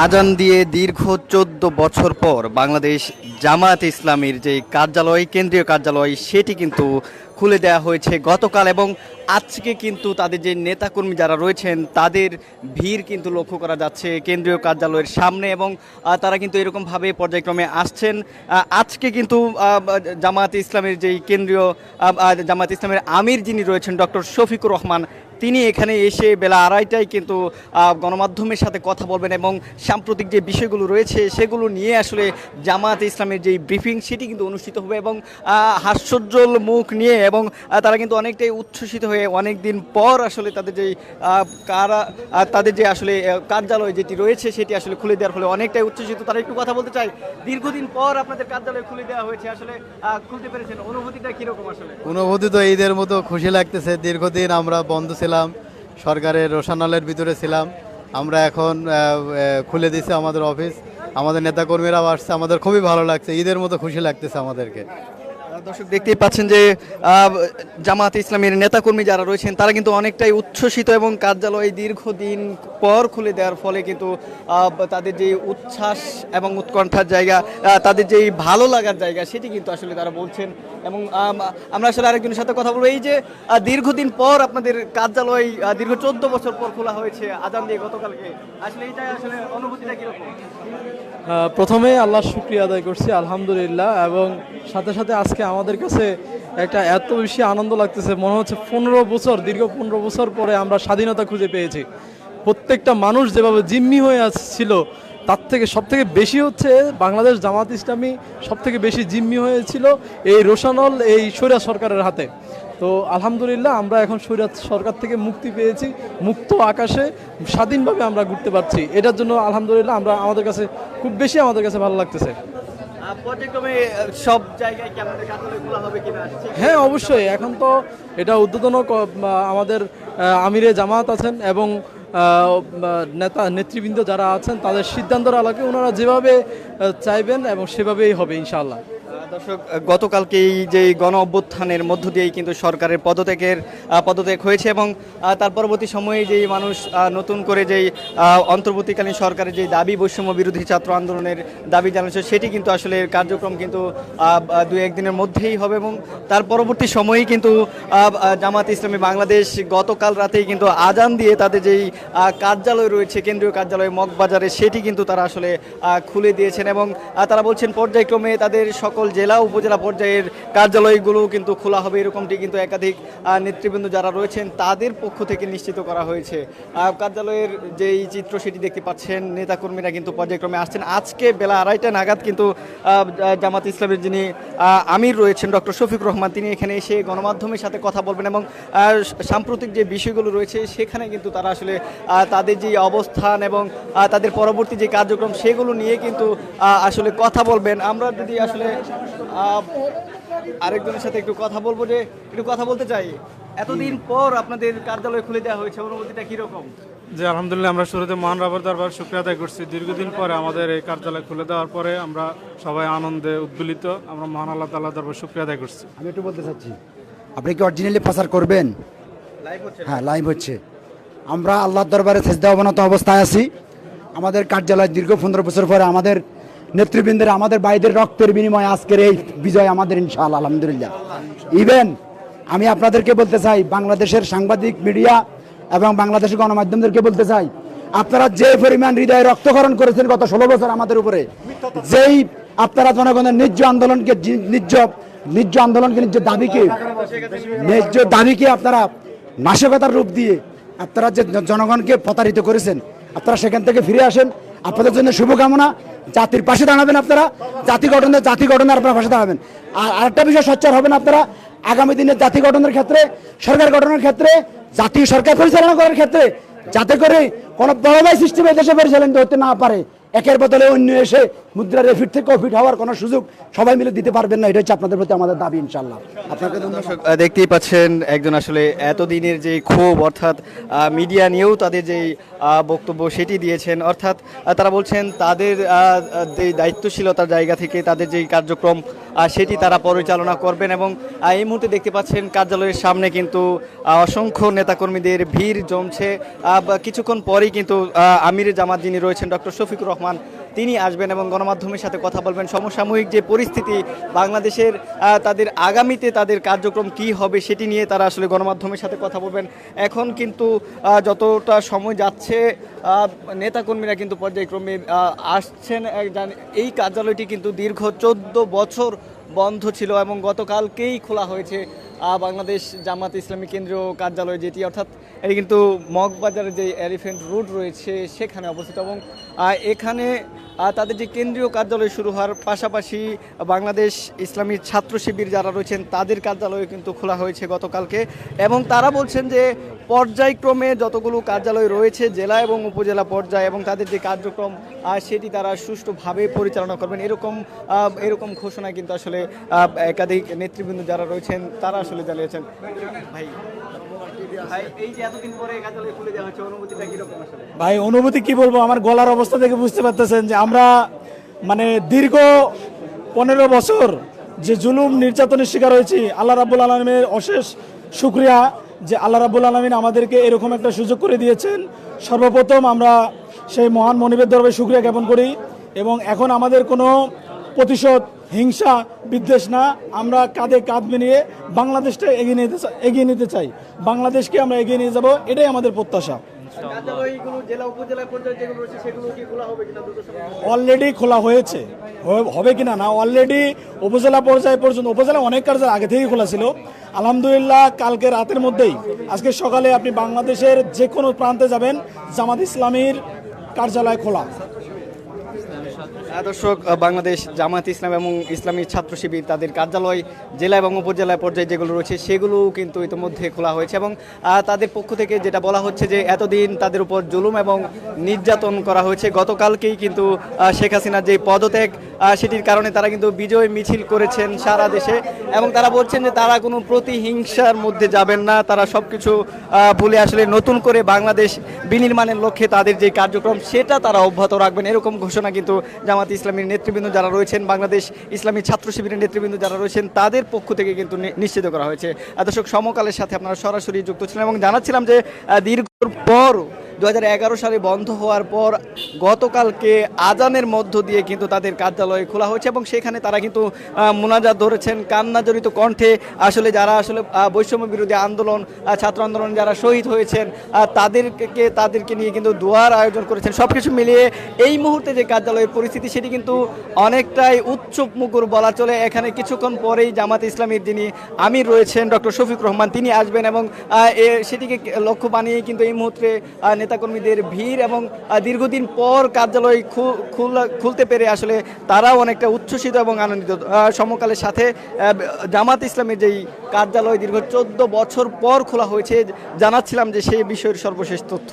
আজান দিয়ে দীর্ঘ চোদ্দ বছর পর বাংলাদেশ জামাত ইসলামীর যে কার্যালয়, কেন্দ্রীয় কার্যালয়, সেটি কিন্তু খুলে দেওয়া হয়েছে গতকাল এবং আজকে কিন্তু তাদের যে নেতাকর্মী যারা রয়েছেন, তাদের ভিড় কিন্তু লক্ষ্য করা যাচ্ছে কেন্দ্রীয় কার্যালয়ের সামনে এবং তারা কিন্তু এরকমভাবে পর্যায়ক্রমে আসছেন। আজকে কিন্তু জামাত ইসলামের যেই কেন্দ্রীয় জামাত ইসলামের আমির যিনি রয়েছেন, ডক্টর শফিকুর রহমান তিনি এখানে এসে বেলা আড়াইটায় কিন্তু গণমাধ্যমের সাথে কথা বলবেন এবং সাম্প্রতিক যে বিষয়গুলো রয়েছে সেগুলো নিয়ে আসলে জামাত ইসলামের যেই ব্রিফিং সেটি কিন্তু অনুষ্ঠিত হবে এবং হাস্যোজ্জ্বল মুখ নিয়ে এবং তারা কিন্তু অনেকটাই উচ্ছ্বসিত হয়ে অনেক দিন পর আসলে তাদের আহ, কারা তাদের যে আসলে কার্যালয় যেটি রয়েছে সেটি আসলে খুলে দেওয়ার ফলে অনেকটাই উচ্ছ্বসিত। তারা একটু কথা বলতে চাই। দীর্ঘদিন পর আপনাদের কার্যালয় খুলে দেওয়া হয়েছে আসলে খুলতে পেরেছেন। অনুভূতিটা কীরকম আসলে? অনুভূতি তো ঈদের মতো খুশি লাগতেছে। দীর্ঘদিন আমরা বন্ধ ছিলাম। সরকারের রোশানলের ভিতরে ছিলাম। আমরা এখন খুলে দিছে আমাদের অফিস। আমাদের নেতাকর্মীরাও আসছে, আমাদের খুবই ভালো লাগছে, ঈদের মতো খুশি লাগতেছে আমাদেরকে। দর্শক দেখতেই পাচ্ছেন যে জামাত ইসলামের নেতাকর্মী যারা রয়েছেন, তারা কিন্তু অনেকটাই উচ্ছ্বসিত এবং কার্যালয় দীর্ঘদিন পর খুলে দেওয়ার ফলে কিন্তু তাদের যে উচ্ছ্বাস এবং উৎকণ্ঠার জায়গা তাদের যেই ভালো লাগার জায়গা, সেটি কিন্তু আসলে তারা বলছেন। এবং আমরা আসলে আরেকজনের সাথে কথা বলব। এই যে দীর্ঘদিন পর আপনাদের কার্যালয় দীর্ঘ চোদ্দ বছর পর খোলা হয়েছে, আজান দিয়ে গতকালকে, আসলে এইটা আসলে অনুভূতিটা কীরকম? প্রথমে আল্লাহ শুক্রিয়া আদায় করছি, আলহামদুলিল্লাহ, এবং সাথে সাথে আজকে আমাদের কাছে একটা এত বেশি আনন্দ লাগতেছে। মনে হচ্ছে পনেরো বছর, দীর্ঘ পনেরো বছর পরে আমরা স্বাধীনতা খুঁজে পেয়েছি। প্রত্যেকটা মানুষ যেভাবে জিম্মি হয়ে আসছিল, তার থেকে সব থেকে বেশি হচ্ছে বাংলাদেশ জামাত ইসলামী সব থেকে বেশি জিম্মি হয়েছিল এই রোশানল, এই সৈরা সরকারের হাতে। তো আলহামদুলিল্লাহ আমরা এখন সৈরাত সরকার থেকে মুক্তি পেয়েছি, মুক্ত আকাশে স্বাধীনভাবে আমরা ঘুরতে পারছি। এটার জন্য আলহামদুলিল্লাহ আমরা আমাদের কাছে, খুব বেশি আমাদের কাছে ভালো লাগতেছে। সব জায়গায় হ্যাঁ অবশ্যই। এখন তো এটা উদ্বোধন আমাদের আমিরে জামাত আছেন এবং নেতা, নেতৃবৃন্দ যারা আছেন, তাদের সিদ্ধান্তর আলোকে ওনারা যেভাবে চাইবেন এবং সেভাবেই হবে, ইনশাআল্লাহ। দর্শক আহ, গতকালকে এই যে গণ অভ্যুত্থানের মধ্য দিয়েই কিন্তু সরকারের পদত্যাগের পদত্যাগ হয়েছে এবং তার পরবর্তী সময়ে যেই মানুষ নতুন করে যেই অন্তর্বর্তীকালীন সরকারের যে দাবি বৈষম্য বিরোধী ছাত্র আন্দোলনের দাবি জানাচ্ছে সেটি কিন্তু আসলে কার্যক্রম কিন্তু দু একদিনের মধ্যেই হবে এবং তার পরবর্তী সময়েই কিন্তু জামাত ইসলামী বাংলাদেশ গতকাল রাতেই কিন্তু আজান দিয়ে তাদের যেই কার্যালয় রয়েছে কেন্দ্রীয় কার্যালয় মগবাজারে সেটি কিন্তু তারা আসলে খুলে দিয়েছেন এবং তারা বলছেন পর্যায়ক্রমে তাদের সকল জেলা উপজেলা পর্যায়ের কার্যালয়গুলো কিন্তু খোলা হবে। এরকমটি কিন্তু একাধিক নেতৃবৃন্দ যারা রয়েছেন, তাদের পক্ষ থেকে নিশ্চিত করা হয়েছে। কার্যালয়ের যেই চিত্র সেটি দেখতে পাচ্ছেন, নেতাকর্মীরা কিন্তু পর্যায়ক্রমে আসছেন। আজকে বেলা আড়াইটা নাগাদ কিন্তু জামাত ইসলামের যিনি আমির রয়েছেন, ডক্টর শফিক রহমান, তিনি এখানে এসে গণমাধ্যমের সাথে কথা বলবেন এবং সাম্প্রতিক যে বিষয়গুলো রয়েছে, সেখানে কিন্তু তারা আসলে তাদের যে অবস্থান এবং তাদের পরবর্তী যে কার্যক্রম, সেগুলো নিয়ে কিন্তু আসলে কথা বলবেন। আমরা যদি আসলে আরেকজনের সাথে একটু কথা বলব যে একটু কথা বলতে চাই। এতদিন পর আপনাদের কার্যালয় খুলে দেওয়া হয়েছে অনুভূতিটা কীরকম? যে আলহামদুলিল্লাহ আমরা শুরুতে মহান রাবার দরবার শুক্রিয়া আদায় করছি। দীর্ঘদিন পরে আমাদের এই কার্যালয় খুলে দেওয়ার পরে আমরা সবাই আনন্দে উদ্বেলিত আমরা মহান আল্লাহ তাল্লাহ দরবার শুক্রিয়া আদায় করছি। আমি একটু বলতে চাচ্ছি আপনি কি অরিজিনালি প্রচার করবেন? লাইভ হচ্ছে হ্যাঁ লাইভ হচ্ছে। আমরা আল্লাহর দরবারে সেজদা অবনত অবস্থায় আছি। আমাদের কার্যালয় দীর্ঘ পনেরো বছর পরে আমাদের নেতৃবৃন্দের আমাদের বাইদের রক্তের বিনিময়ে আজকের এই বিজয় আমাদের ইনশাআল্লাহ, আলহামদুলিল্লাহ। ইভেন আমি আপনাদেরকে বলতে চাই, বাংলাদেশের সাংবাদিক, মিডিয়া এবং বাংলাদেশের গণমাধ্যমদেরকে বলতে চাই, আপনারা যে পরিমাণ হৃদয়ে রক্তকরণ করেছেন গত ষোলো বছর আমাদের উপরে, যেই আপনারা জনগণের ন্যায্য আন্দোলনকে জি- ন্যায্য ন্যায্য আন্দোলনকে ন্যায্য দাবিকে ন্যায্য দাবিকে আপনারা নাশকতার রূপ দিয়ে আপনারা যে জনগণকে প্রতারিত করেছেন, আপনারা সেখান থেকে ফিরে আসেন। আপনাদের জন্য শুভকামনা। জাতির পাশে দাঁড়াবেন আপনারা। জাতি গঠনে জাতি গঠনে আপনারা পাশে দাঁড়াবেন। আর আরেকটা বিষয় সচ্চার হবেন আপনারা। আগামী দিনে জাতি গঠনের ক্ষেত্রে, সরকার গঠনের ক্ষেত্রে, জাতীয় সরকার পরিচালনা করার ক্ষেত্রে, যাতে করে কোনো বড় সৃষ্টি হয়ে দেশে পরিচালিত হতে না পারে, একের বদলে অন্য এসে মুদ্রা রেফিট থেকে অফিট হওয়ার কোনো সুযোগ সবাই মিলে দিতে পারবেন না এটা হচ্ছে আপনাদের প্রতি আমাদের দাবি ইনশাল্লাহ আপনাকে দেখতেই পাচ্ছেন একজন আসলে এতদিনের যে ক্ষোভ অর্থাৎ মিডিয়া নিয়েও তাদের যে বক্তব্য সেটি দিয়েছেন। অর্থাৎ তারা বলছেন তাদের যে দায়িত্বশীলতার জায়গা থেকে তাদের যেই কার্যক্রম সেটি তারা পরিচালনা করবেন এবং এই মুহূর্তে দেখতে পাচ্ছেন কার্যালয়ের সামনে কিন্তু অসংখ্য নেতাকর্মীদের ভিড় জমছে। কিছুক্ষণ পরেই কিন্তু আমির জামাত যিনি রয়েছেন ডক্টর শফিকুর রহমান তিনি আসবেন এবং গণমাধ্যমের সাথে কথা বলবেন। সমসাময়িক যে পরিস্থিতি বাংলাদেশের তাদের আগামীতে তাদের কার্যক্রম কি হবে সেটি নিয়ে তারা আসলে গণমাধ্যমের সাথে কথা বলবেন। এখন কিন্তু যতটা সময় যাচ্ছে নেতাকর্মীরা কিন্তু পর্যায়ক্রমে আসছেন। এই কার্যালয়টি কিন্তু দীর্ঘ চোদ্দ বছর বন্ধ ছিল এবং গতকালকেই খোলা হয়েছে বাংলাদেশ জামাত ইসলামী কেন্দ্রীয় কার্যালয় যেটি। অর্থাৎ এটি কিন্তু মগবাজারের যে এলিফেন্ট রোড রয়েছে, সেখানে অবস্থিত এবং এখানে তাদের যে কেন্দ্রীয় কার্যালয় শুরু হওয়ার পাশাপাশি বাংলাদেশ ইসলামী ছাত্র শিবির যারা রয়েছেন, তাদের কার্যালয় কিন্তু খোলা হয়েছে গতকালকে। এবং তারা বলছেন যে পর্যায়ক্রমে যতগুলো কার্যালয় রয়েছে, জেলা এবং উপজেলা পর্যায়ে, এবং তাদের যে কার্যক্রম সেটি তারা সুষ্ঠুভাবে পরিচালনা করবেন। এরকম এরকম ঘোষণা কিন্তু আসলে একাধিক নেতৃবৃন্দ যারা রয়েছেন, তারা আসলে জানিয়েছেন। ভাই ভাই অনুভূতি কি বলব? আমার গলার অবস্থা থেকে বুঝতে পারতেছেন যে আমরা মানে দীর্ঘ পনেরো বছর যে জুলুম নির্যাতনের শিকার হয়েছি, আল্লাহ রাবুল আলমের অশেষ শুক্রিয়া যে আল্লাহ রাবুল আলমিন আমাদেরকে এরকম একটা সুযোগ করে দিয়েছেন। সর্বপ্রথম আমরা সেই মহান মনিবের দরবারে শুক্রিয়া জ্ঞাপন করি এবং এখন আমাদের কোনো প্রতিশোধ হিংসা, বিদ্বেষ না, আমরা কাঁধে কাঁধ মিলিয়ে বাংলাদেশটা এগিয়ে নিতে এগিয়ে নিতে চাই। বাংলাদেশকে আমরা এগিয়ে নিয়ে যাব, এটাই আমাদের প্রত্যাশা। অলরেডি খোলা হয়েছে। হবে- কিনা না অলরেডি উপজেলা পর্যায়ে পর্যন্ত, উপজেলা অনেক কার্যালয় আগে থেকেই খোলা ছিল। আলহামদুলিল্লাহ, কালকে রাতের মধ্যেই, আজকে সকালে আপনি বাংলাদেশের যে কোনো প্রান্তে যাবেন, জামাত ইসলামীর কার্যালয় খোলা। দর্শক বাংলাদেশ জামাত ইসলাম এবং ইসলামী ছাত্র শিবির তাদের কার্যালয়, জেলা এবং উপজেলা পর্যায়ে যেগুলো রয়েছে সেগুলো কিন্তু ইতিমধ্যে খোলা হয়েছে এবং তাদের পক্ষ থেকে যেটা বলা হচ্ছে যে এতদিন তাদের উপর জুলুম এবং নির্যাতন করা হয়েছে। গতকালকেই কিন্তু শেখ হাসিনার যে পদত্যাগ সেটির কারণে তারা কিন্তু বিজয় মিছিল করেছেন সারা দেশে এবং তারা বলছেন যে তারা কোনো প্রতিহিংসার মধ্যে যাবেন না। তারা সব কিছু ভুলে আসলে নতুন করে বাংলাদেশ বিনির্মাণের লক্ষ্যে তাদের যে কার্যক্রম, সেটা তারা অব্যাহত রাখবেন। এরকম ঘোষণা কিন্তু জামাত ইসলামীর নেতৃবৃন্দ যারা রয়েছেন, বাংলাদেশ ইসলামী ছাত্র শিবিরের নেতৃবৃন্দ যারা রয়েছেন, তাদের পক্ষ থেকে কিন্তু নিশ্চিত করা হয়েছে। দর্শক, সমকালের সাথে আপনারা সরাসরি যুক্ত ছিলেন এবং জানাচ্ছিলাম যে দীর্ঘ পর দু হাজার এগারো সালে বন্ধ হওয়ার পর গতকালকে আজানের মধ্য দিয়ে কিন্তু তাদের কার্যালয় খোলা হয়েছে এবং সেখানে তারা কিন্তু আহ, মোনাজাত ধরেছেন কান্নাজড়িত কণ্ঠে। আসলে যারা আসলে বৈষম্য বিরোধী আন্দোলন ছাত্র আন্দোলন যারা শহীদ হয়েছেন তাদেরকে তাদেরকে নিয়ে কিন্তু দোয়ার আয়োজন করেছেন। সব কিছু মিলিয়ে এই মুহূর্তে যে কার্যালয়ের পরিস্থিতি সেটি কিন্তু অনেকটাই উচ্চক মুকুর বলা চলে। এখানে কিছুক্ষণ পরেই জামাত ইসলামীর যিনি আমির রয়েছেন ডক্টর শফিক রহমান তিনি আসবেন এবং সেটিকে লক্ষ্য বানিয়ে কিন্তু এই মুহূর্তে নেতাকর্মীদের ভিড় এবং দীর্ঘদিন পর কার্যালয় খুলতে পেরে আসলে তারাও অনেকটা উচ্ছ্বসিত এবং আনন্দিত। সমকালের সাথে জামাত ইসলামের যেই কার্যালয় দীর্ঘ চোদ্দ বছর পর খোলা হয়েছে, জানাচ্ছিলাম যে সেই বিষয়ের সর্বশেষ তথ্য।